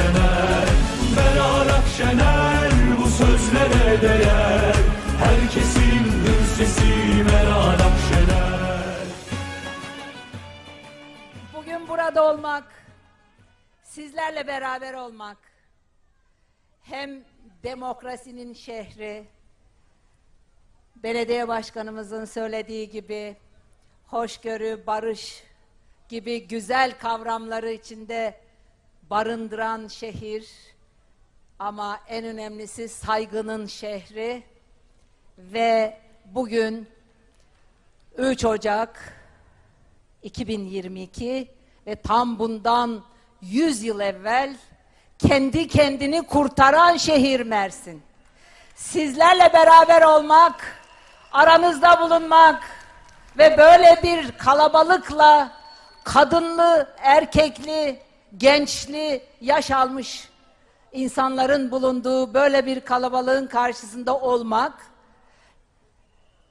Akşener Meral Akşener bu sözlere değer. Herkesin hür sesi Meral Akşener Bugün burada olmak, sizlerle beraber olmak, hem demokrasinin şehri, belediye başkanımızın söylediği gibi hoşgörü, barış gibi güzel kavramları içinde barındıran şehir ama en önemlisi saygının şehri ve bugün 3 Ocak 2022 ve tam bundan 100 yıl evvel kendi kendini kurtaran şehir Mersin. Sizlerle beraber olmak, aranızda bulunmak ve böyle bir kalabalıkla kadınlı, erkekli, gençli, yaş almış insanların bulunduğu böyle bir kalabalığın karşısında olmak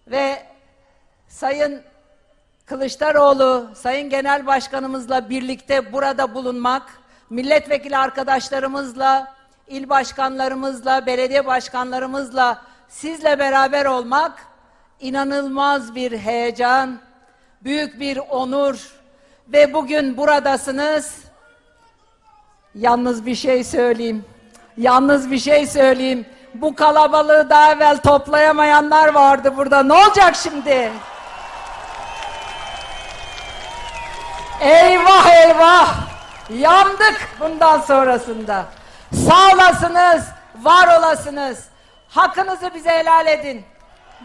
ve Sayın Kılıçdaroğlu, Sayın Genel Başkanımızla birlikte burada bulunmak, milletvekili arkadaşlarımızla, il başkanlarımızla, belediye başkanlarımızla sizle beraber olmak inanılmaz bir heyecan, büyük bir onur ve bugün buradasınız. Yalnız bir şey söyleyeyim. Yalnız bir şey söyleyeyim. Bu kalabalığı daha evvel toplayamayanlar vardı burada. Ne olacak şimdi? Eyvah eyvah! Yandık bundan sonrasında. Sağ olasınız, var olasınız. Hakkınızı bize helal edin.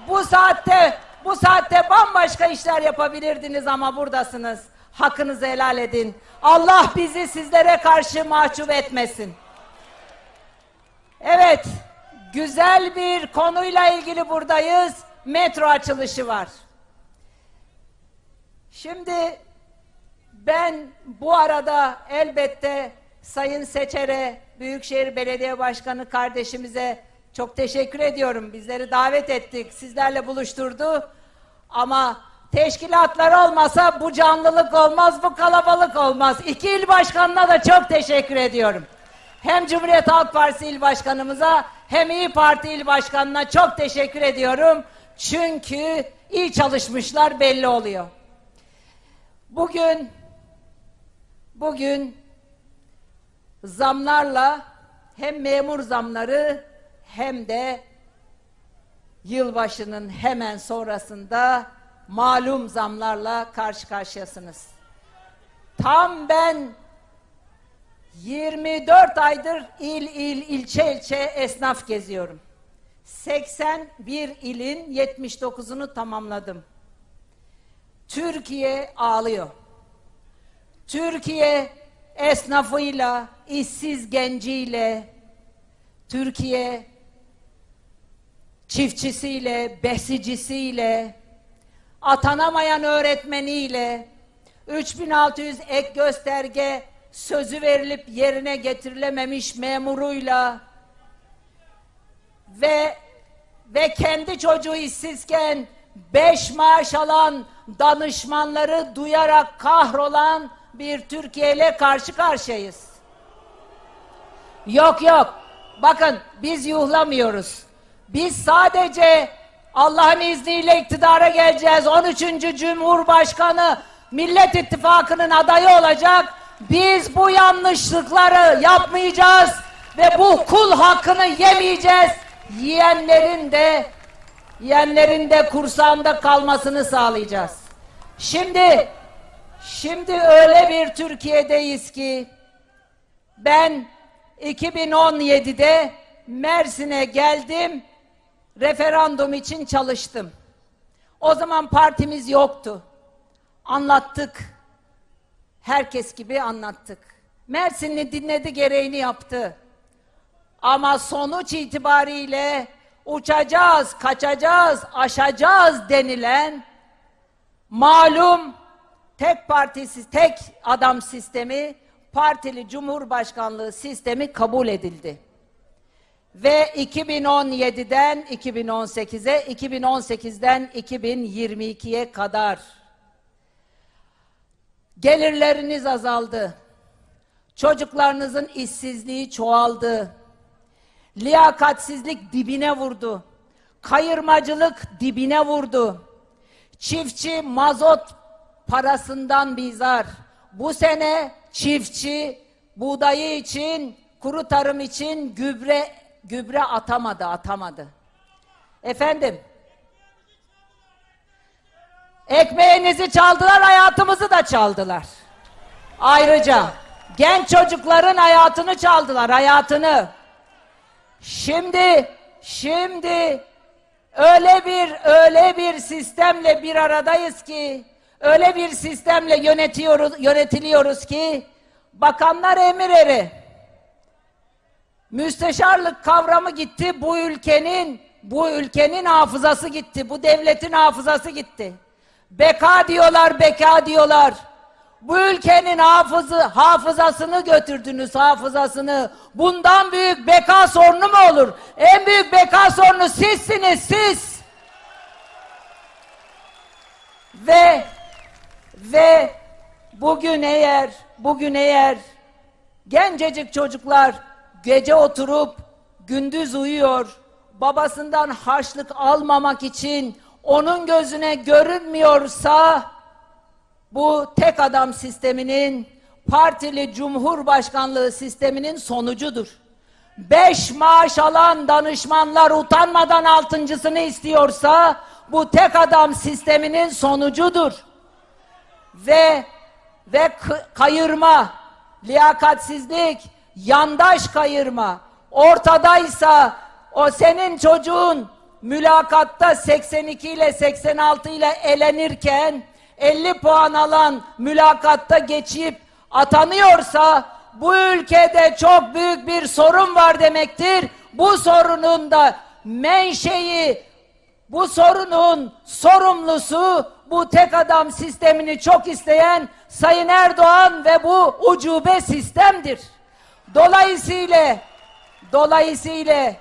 Bu saatte, bu saatte bambaşka işler yapabilirdiniz ama buradasınız. Hakkınızı helal edin. Allah bizi sizlere karşı mahcup etmesin. Evet, güzel bir konuyla ilgili buradayız. Metro açılışı var. Şimdi ben bu arada elbette Sayın Seçer'e, Büyükşehir Belediye Başkanı kardeşimize çok teşekkür ediyorum. Bizleri davet ettik, sizlerle buluşturdu. Ama teşkilatlar olmasa bu canlılık olmaz, bu kalabalık olmaz. İki il başkanına da çok teşekkür ediyorum. Hem Cumhuriyet Halk Partisi il başkanımıza hem İyi Parti il başkanına çok teşekkür ediyorum. Çünkü iyi çalışmışlar belli oluyor. Bugün bugün zamlarla hem memur zamları hem de yılbaşının hemen sonrasında malum zamlarla karşı karşıyasınız. Tam ben 24 aydır il il ilçe ilçe esnaf geziyorum. 81 ilin 79'unu tamamladım. Türkiye ağlıyor. Türkiye esnafıyla, işsiz genciyle, Türkiye çiftçisiyle, besicisiyle, atanamayan öğretmeniyle, 3600 ek gösterge sözü verilip yerine getirilememiş memuruyla ve ve kendi çocuğu işsizken beş maaş alan danışmanları duyarak kahrolan bir Türkiye ile karşı karşıyayız. Yok yok. Bakın biz yuhlamıyoruz. Biz sadece Allah'ın izniyle iktidara geleceğiz. 13. Cumhurbaşkanı Millet İttifakı'nın adayı olacak. Biz bu yanlışlıkları yapmayacağız ve bu kul hakkını yemeyeceğiz. Yiyenlerin de yiyenlerin de kursağında kalmasını sağlayacağız. Şimdi şimdi öyle bir Türkiye'deyiz ki ben 2017'de Mersin'e geldim. Referandum için çalıştım. O zaman partimiz yoktu. Anlattık. Herkes gibi anlattık. Mersinli dinledi gereğini yaptı. Ama sonuç itibariyle uçacağız, kaçacağız, aşacağız denilen malum tek partisi, tek adam sistemi, partili cumhurbaşkanlığı sistemi kabul edildi. Ve 2017'den 2018'e, 2018'den 2022'ye kadar gelirleriniz azaldı. Çocuklarınızın işsizliği çoğaldı. Liyakatsizlik dibine vurdu. Kayırmacılık dibine vurdu. Çiftçi mazot parasından bizar. Bu sene çiftçi buğdayı için, kuru tarım için gübre gübre atamadı, atamadı. Efendim, ekmeğinizi çaldılar, hayatımızı da çaldılar. Ayrıca genç çocukların hayatını çaldılar, hayatını. Şimdi, şimdi öyle bir öyle bir sistemle bir aradayız ki, öyle bir sistemle yönetiyoruz, yönetiliyoruz ki, bakanlar emir eri. Müsteşarlık kavramı gitti, bu ülkenin bu ülkenin hafızası gitti, bu devletin hafızası gitti. Beka diyorlar, beka diyorlar. Bu ülkenin hafızı, hafızasını götürdünüz, hafızasını. Bundan büyük beka sorunu mu olur? En büyük beka sorunu sizsiniz, siz. Ve ve bugün eğer bugün eğer gencecik çocuklar gece oturup gündüz uyuyor babasından harçlık almamak için onun gözüne görünmüyorsa bu tek adam sisteminin partili cumhurbaşkanlığı sisteminin sonucudur. Beş maaş alan danışmanlar utanmadan altıncısını istiyorsa bu tek adam sisteminin sonucudur. Ve ve kayırma, liyakatsizlik, yandaş kayırma ortadaysa o senin çocuğun mülakatta 82 ile 86 ile elenirken 50 puan alan mülakatta geçip atanıyorsa bu ülkede çok büyük bir sorun var demektir. Bu sorunun da menşei, bu sorunun sorumlusu bu tek adam sistemini çok isteyen Sayın Erdoğan ve bu ucube sistemdir. Dolayısıyla dolayısıyla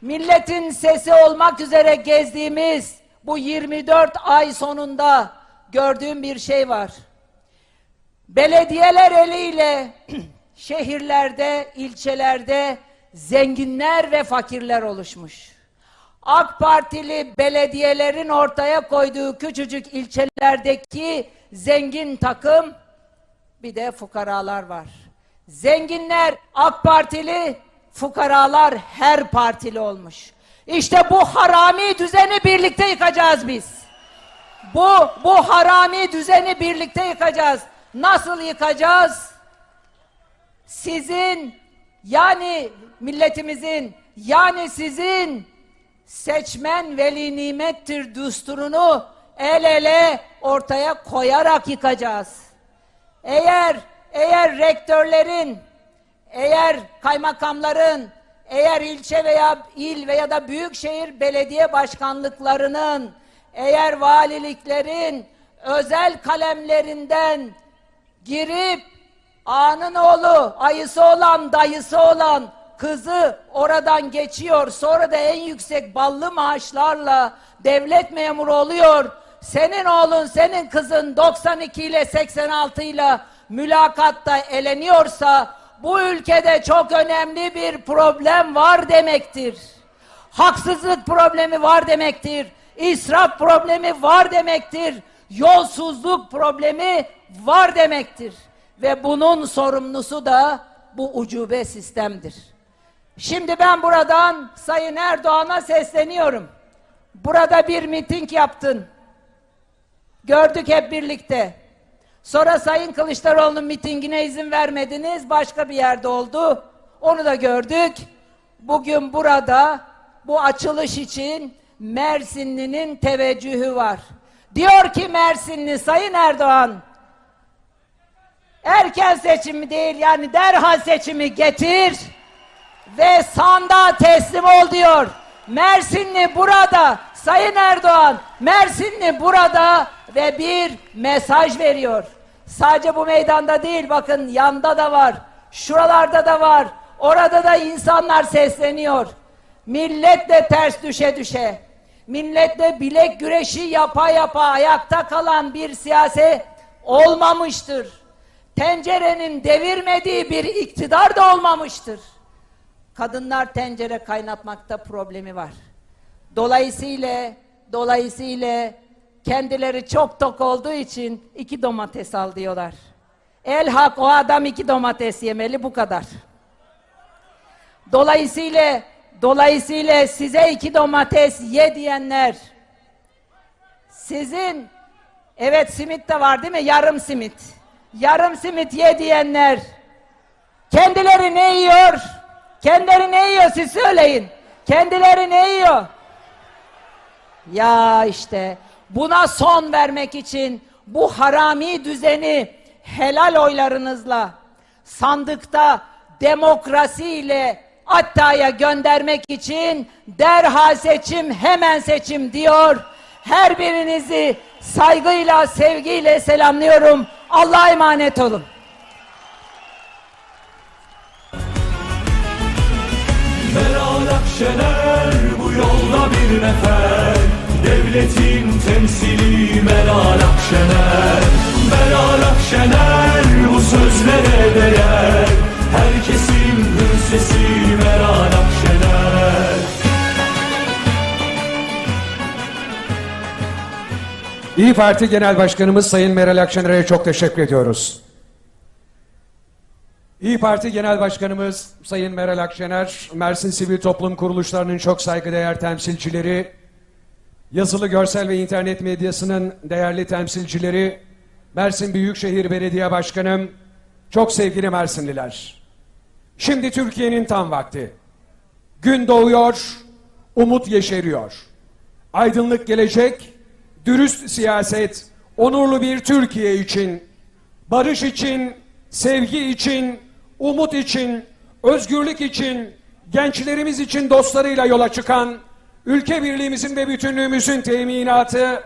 milletin sesi olmak üzere gezdiğimiz bu 24 ay sonunda gördüğüm bir şey var. Belediyeler eliyle şehirlerde, ilçelerde zenginler ve fakirler oluşmuş. AK Partili belediyelerin ortaya koyduğu küçücük ilçelerdeki zengin takım bir de fukaralar var. Zenginler AK Partili, fukaralar her partili olmuş. İşte bu harami düzeni birlikte yıkacağız biz. Bu bu harami düzeni birlikte yıkacağız. Nasıl yıkacağız? Sizin yani milletimizin yani sizin seçmen veli nimettir düsturunu el ele ortaya koyarak yıkacağız. Eğer eğer rektörlerin, eğer kaymakamların, eğer ilçe veya il veya da büyükşehir belediye başkanlıklarının, eğer valiliklerin özel kalemlerinden girip ağanın oğlu, ayısı olan, dayısı olan kızı oradan geçiyor. Sonra da en yüksek ballı maaşlarla devlet memuru oluyor. Senin oğlun, senin kızın 92 ile 86 ile mülakatta eleniyorsa bu ülkede çok önemli bir problem var demektir. Haksızlık problemi var demektir. İsraf problemi var demektir. Yolsuzluk problemi var demektir. Ve bunun sorumlusu da bu ucube sistemdir. Şimdi ben buradan Sayın Erdoğan'a sesleniyorum. Burada bir miting yaptın. Gördük hep birlikte. Sonra Sayın Kılıçdaroğlu'nun mitingine izin vermediniz. Başka bir yerde oldu. Onu da gördük. Bugün burada bu açılış için Mersinli'nin teveccühü var. Diyor ki Mersinli Sayın Erdoğan erken seçimi değil yani derhal seçimi getir ve sandığa teslim ol diyor. Mersinli burada Sayın Erdoğan Mersinli burada ve bir mesaj veriyor. Sadece bu meydanda değil bakın yanda da var. Şuralarda da var. Orada da insanlar sesleniyor. Milletle ters düşe düşe. Milletle bilek güreşi yapa yapa ayakta kalan bir siyaset olmamıştır. tencerenin devirmediği bir iktidar da olmamıştır. Kadınlar tencere kaynatmakta problemi var. Dolayısıyla dolayısıyla kendileri çok tok olduğu için iki domates al diyorlar. El hak o adam iki domates yemeli bu kadar. Dolayısıyla dolayısıyla size iki domates ye diyenler sizin evet simit de var değil mi? Yarım simit. Yarım simit ye diyenler kendileri ne yiyor? Kendileri ne yiyor siz söyleyin. Kendileri ne yiyor? Ya işte buna son vermek için bu harami düzeni helal oylarınızla sandıkta demokrasiyle Atta'ya göndermek için derhal seçim hemen seçim diyor. Her birinizi saygıyla sevgiyle selamlıyorum. Allah'a emanet olun. Meral Akşener bu yolda bir nefer Devletin temsili Meral Akşener. Meral Akşener bu sözlere değer. Herkesin hür sesi Meral Akşener. İyi Parti Genel Başkanımız Sayın Meral Akşener'e çok teşekkür ediyoruz. İyi Parti Genel Başkanımız Sayın Meral Akşener, Mersin Sivil Toplum Kuruluşlarının çok saygıdeğer temsilcileri, yazılı görsel ve internet medyasının değerli temsilcileri, Mersin Büyükşehir Belediye Başkanım, çok sevgili Mersinliler. Şimdi Türkiye'nin tam vakti. Gün doğuyor, umut yeşeriyor. Aydınlık gelecek, dürüst siyaset, onurlu bir Türkiye için, barış için, sevgi için, umut için, özgürlük için, gençlerimiz için dostlarıyla yola çıkan, ülke birliğimizin ve bütünlüğümüzün teminatı,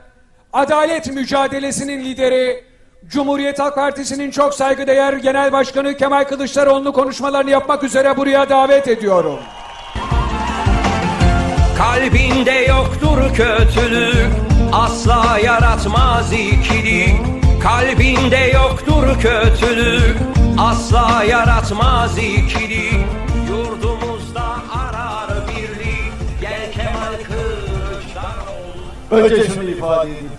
adalet mücadelesinin lideri, Cumhuriyet Halk Partisi'nin çok saygıdeğer Genel Başkanı Kemal Kılıçdaroğlu'nu konuşmalarını yapmak üzere buraya davet ediyorum. Kalbinde yoktur kötülük Asla yaratmaz ikilik Kalbinde yoktur kötülük Asla yaratmaz ikilik Önce şunu ifade edeyim.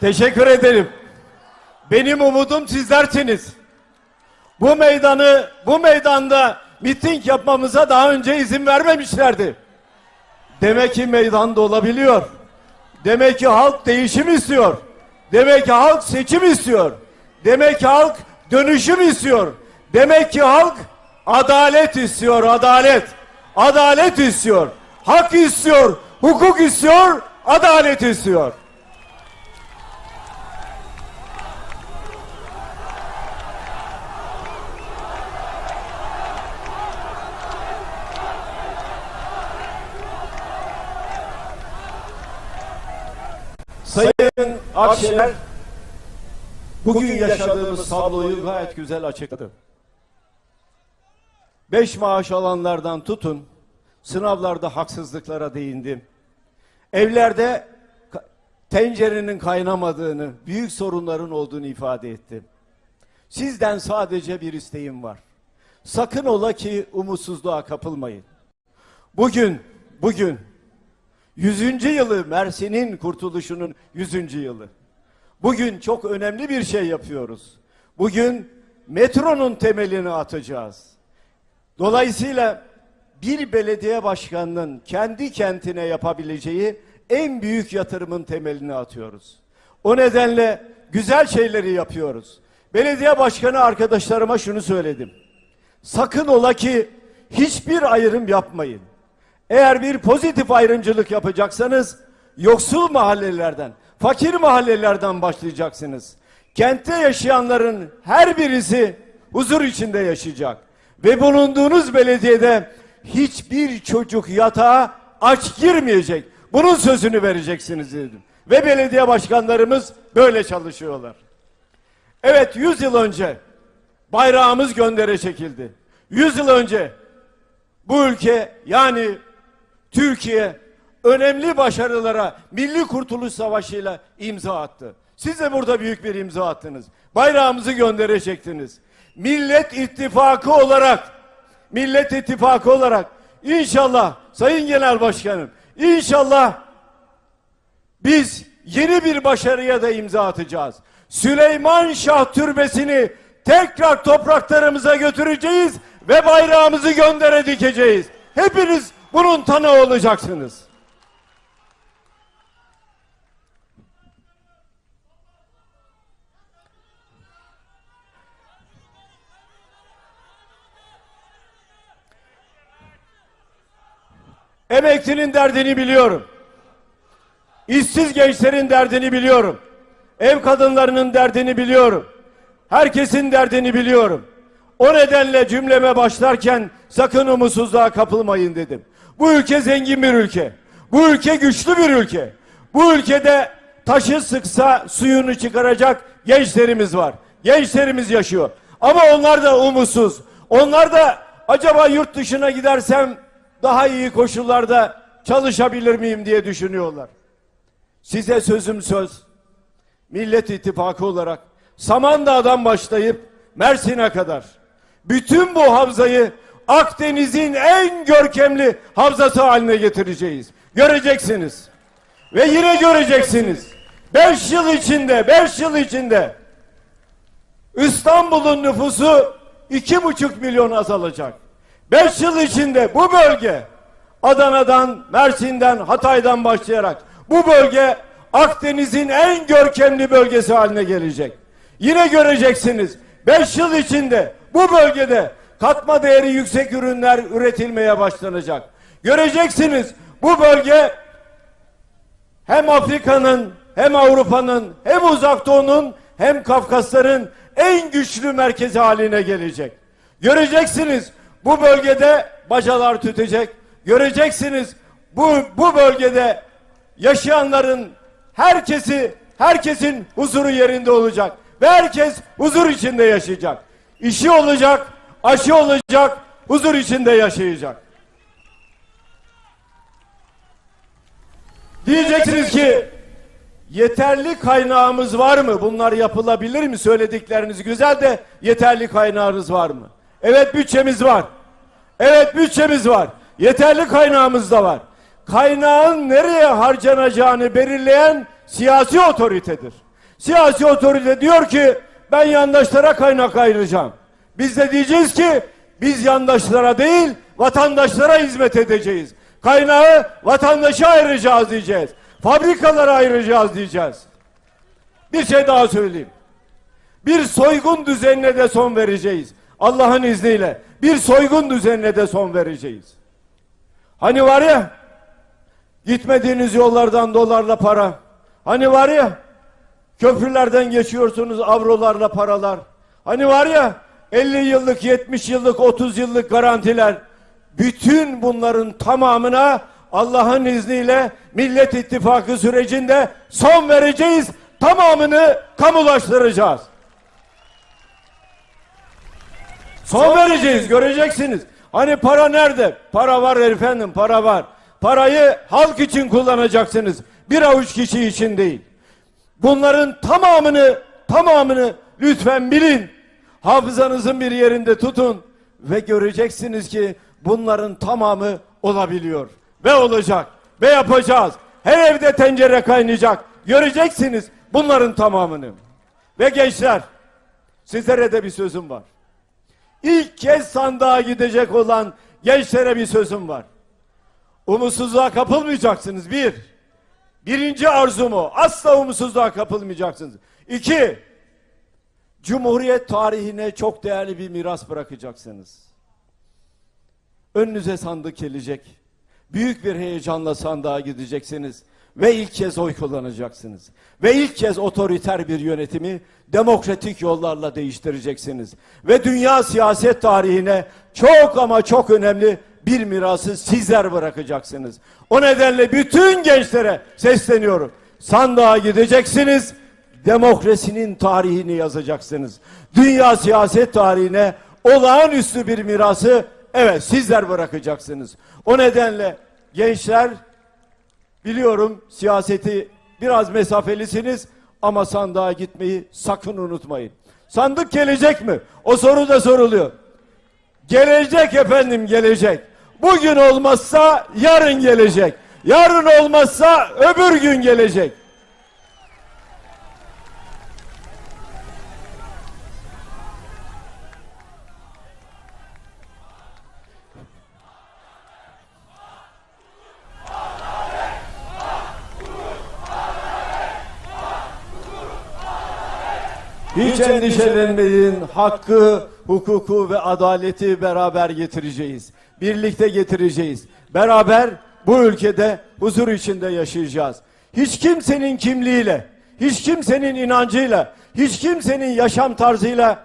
Teşekkür ederim. Benim umudum sizlersiniz. Bu meydanı, bu meydanda miting yapmamıza daha önce izin vermemişlerdi. Demek ki meydanda olabiliyor. Demek ki halk değişim istiyor. Demek ki halk seçim istiyor. Demek ki halk dönüşüm istiyor. Demek ki halk adalet istiyor, adalet. Adalet istiyor. Hak istiyor, hukuk istiyor, adalet istiyor. Sayın Akşener bugün yaşadığımız tabloyu gayet güzel açıkladı. Beş maaş alanlardan tutun, sınavlarda haksızlıklara değindim. Evlerde tencerenin kaynamadığını, büyük sorunların olduğunu ifade ettim. Sizden sadece bir isteğim var. Sakın ola ki umutsuzluğa kapılmayın. Bugün, bugün 100. yılı Mersin'in kurtuluşunun 100. yılı. Bugün çok önemli bir şey yapıyoruz. Bugün metronun temelini atacağız. Dolayısıyla bir belediye başkanının kendi kentine yapabileceği en büyük yatırımın temelini atıyoruz. O nedenle güzel şeyleri yapıyoruz. Belediye başkanı arkadaşlarıma şunu söyledim. Sakın ola ki hiçbir ayrım yapmayın. Eğer bir pozitif ayrımcılık yapacaksanız yoksul mahallelerden, fakir mahallelerden başlayacaksınız. Kentte yaşayanların her birisi huzur içinde yaşayacak. Ve bulunduğunuz belediyede hiçbir çocuk yatağa aç girmeyecek. Bunun sözünü vereceksiniz dedim. Ve belediye başkanlarımız böyle çalışıyorlar. Evet 100 yıl önce bayrağımız göndere çekildi. 100 yıl önce bu ülke yani Türkiye önemli başarılara Milli Kurtuluş Savaşı'yla imza attı. Siz de burada büyük bir imza attınız. Bayrağımızı gönderecektiniz. Millet İttifakı olarak Millet İttifakı olarak inşallah Sayın Genel Başkanım inşallah biz yeni bir başarıya da imza atacağız. Süleyman Şah Türbesi'ni tekrar topraklarımıza götüreceğiz ve bayrağımızı göndere dikeceğiz. Hepiniz bunun tanığı olacaksınız. Emeklinin derdini biliyorum. İşsiz gençlerin derdini biliyorum. Ev kadınlarının derdini biliyorum. Herkesin derdini biliyorum. O nedenle cümleme başlarken sakın umutsuzluğa kapılmayın dedim. Bu ülke zengin bir ülke. Bu ülke güçlü bir ülke. Bu ülkede taşı sıksa suyunu çıkaracak gençlerimiz var. Gençlerimiz yaşıyor. Ama onlar da umutsuz. Onlar da acaba yurt dışına gidersem daha iyi koşullarda çalışabilir miyim diye düşünüyorlar. Size sözüm söz. Millet İttifakı olarak Samandağ'dan başlayıp Mersin'e kadar bütün bu havzayı Akdeniz'in en görkemli havzası haline getireceğiz. Göreceksiniz. Ve yine göreceksiniz. Beş yıl içinde, beş yıl içinde İstanbul'un nüfusu iki buçuk milyon azalacak. Beş yıl içinde bu bölge Adana'dan, Mersin'den, Hatay'dan başlayarak bu bölge Akdeniz'in en görkemli bölgesi haline gelecek. Yine göreceksiniz 5 yıl içinde bu bölgede katma değeri yüksek ürünler üretilmeye başlanacak. Göreceksiniz bu bölge hem Afrika'nın hem Avrupa'nın hem Uzak Doğu'nun hem Kafkasların en güçlü merkezi haline gelecek. Göreceksiniz bu bölgede bacalar tütecek. Göreceksiniz bu, bu bölgede yaşayanların herkesi herkesin huzuru yerinde olacak ve herkes huzur içinde yaşayacak. İşi olacak, aşı olacak, huzur içinde yaşayacak. Diyeceksiniz ki yeterli kaynağımız var mı? Bunlar yapılabilir mi? Söyledikleriniz güzel de yeterli kaynağınız var mı? Evet bütçemiz var. Evet bütçemiz var. Yeterli kaynağımız da var. Kaynağın nereye harcanacağını belirleyen siyasi otoritedir. Siyasi otorite diyor ki ben yandaşlara kaynak ayıracağım. Biz de diyeceğiz ki biz yandaşlara değil vatandaşlara hizmet edeceğiz. Kaynağı vatandaşa ayıracağız diyeceğiz. Fabrikalara ayıracağız diyeceğiz. Bir şey daha söyleyeyim. Bir soygun düzenine de son vereceğiz. Allah'ın izniyle bir soygun düzenine de son vereceğiz. Hani var ya gitmediğiniz yollardan dolarla para. Hani var ya köprülerden geçiyorsunuz avrolarla paralar. Hani var ya 50 yıllık, 70 yıllık, 30 yıllık garantiler. Bütün bunların tamamına Allah'ın izniyle Millet İttifakı sürecinde son vereceğiz. Tamamını kamulaştıracağız. Son vereceğiz göreceksiniz. Hani para nerede? Para var efendim para var. Parayı halk için kullanacaksınız. Bir avuç kişi için değil. Bunların tamamını tamamını lütfen bilin. Hafızanızın bir yerinde tutun ve göreceksiniz ki bunların tamamı olabiliyor ve olacak ve yapacağız. Her evde tencere kaynayacak. Göreceksiniz bunların tamamını. Ve gençler sizlere de bir sözüm var. İlk kez sandığa gidecek olan gençlere bir sözüm var. Umutsuzluğa kapılmayacaksınız bir. Birinci arzumu asla umutsuzluğa kapılmayacaksınız. İki, Cumhuriyet tarihine çok değerli bir miras bırakacaksınız. Önünüze sandık gelecek. Büyük bir heyecanla sandığa gideceksiniz. Ve ilk kez oy kullanacaksınız. Ve ilk kez otoriter bir yönetimi demokratik yollarla değiştireceksiniz. Ve dünya siyaset tarihine çok ama çok önemli bir mirası sizler bırakacaksınız. O nedenle bütün gençlere sesleniyorum. Sandığa gideceksiniz, demokrasinin tarihini yazacaksınız. Dünya siyaset tarihine olağanüstü bir mirası Evet sizler bırakacaksınız. O nedenle gençler biliyorum siyaseti biraz mesafelisiniz ama sandığa gitmeyi sakın unutmayın. Sandık gelecek mi? O soru da soruluyor. Gelecek efendim gelecek. Bugün olmazsa yarın gelecek. Yarın olmazsa öbür gün gelecek. Hiç endişelenmeyin. Hakkı, hukuku ve adaleti beraber getireceğiz. Birlikte getireceğiz. Beraber bu ülkede huzur içinde yaşayacağız. Hiç kimsenin kimliğiyle, hiç kimsenin inancıyla, hiç kimsenin yaşam tarzıyla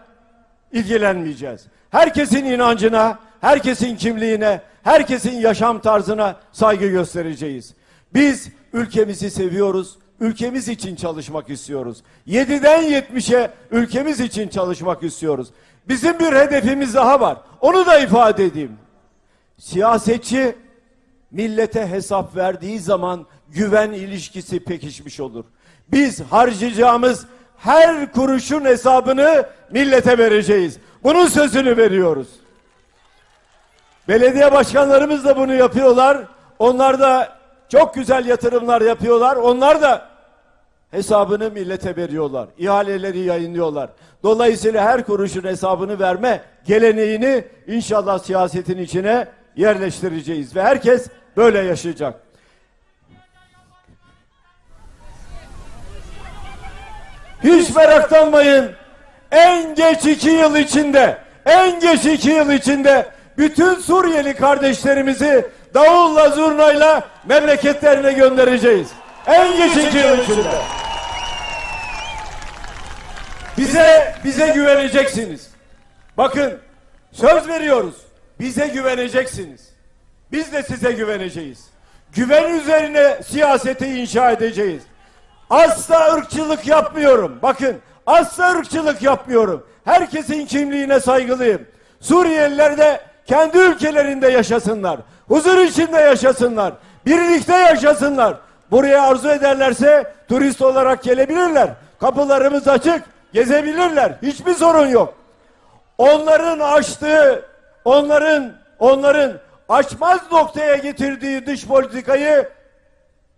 ilgilenmeyeceğiz. Herkesin inancına, herkesin kimliğine, herkesin yaşam tarzına saygı göstereceğiz. Biz ülkemizi seviyoruz, ülkemiz için çalışmak istiyoruz. 7'den 70'e ülkemiz için çalışmak istiyoruz. Bizim bir hedefimiz daha var. Onu da ifade edeyim. Siyasetçi millete hesap verdiği zaman güven ilişkisi pekişmiş olur. Biz harcayacağımız her kuruşun hesabını millete vereceğiz. Bunun sözünü veriyoruz. Belediye başkanlarımız da bunu yapıyorlar. Onlar da çok güzel yatırımlar yapıyorlar. Onlar da hesabını millete veriyorlar. İhaleleri yayınlıyorlar. Dolayısıyla her kuruşun hesabını verme geleneğini inşallah siyasetin içine yerleştireceğiz ve herkes böyle yaşayacak. Hiç meraklanmayın. En geç iki yıl içinde, en geç iki yıl içinde bütün Suriyeli kardeşlerimizi davulla zurnayla memleketlerine göndereceğiz. En geç iki yıl içinde. Bize, bize güveneceksiniz. Bakın söz veriyoruz. Bize güveneceksiniz. Biz de size güveneceğiz. Güven üzerine siyaseti inşa edeceğiz. Asla ırkçılık yapmıyorum. Bakın asla ırkçılık yapmıyorum. Herkesin kimliğine saygılıyım. Suriyeliler de kendi ülkelerinde yaşasınlar. Huzur içinde yaşasınlar. Birlikte yaşasınlar. Buraya arzu ederlerse turist olarak gelebilirler. Kapılarımız açık. Gezebilirler. Hiçbir sorun yok. Onların açtığı, onların onların açmaz noktaya getirdiği dış politikayı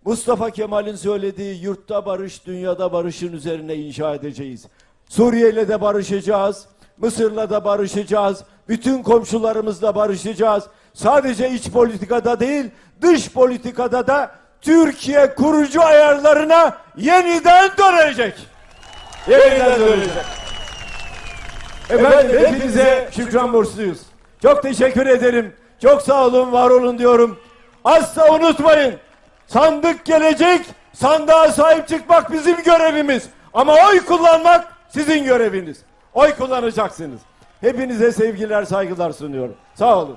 Mustafa Kemal'in söylediği yurtta barış, dünyada barışın üzerine inşa edeceğiz. Suriye'yle de barışacağız. Mısır'la da barışacağız. Bütün komşularımızla barışacağız. Sadece iç politikada değil, dış politikada da Türkiye kurucu ayarlarına yeniden dönecek. Yeniden dönecek. Efendim hepinize şükran borçluyuz. Çok teşekkür ederim. Çok sağ olun, var olun diyorum. Asla unutmayın. Sandık gelecek, sandığa sahip çıkmak bizim görevimiz. Ama oy kullanmak sizin göreviniz. Oy kullanacaksınız. Hepinize sevgiler, saygılar sunuyorum. Sağ olun.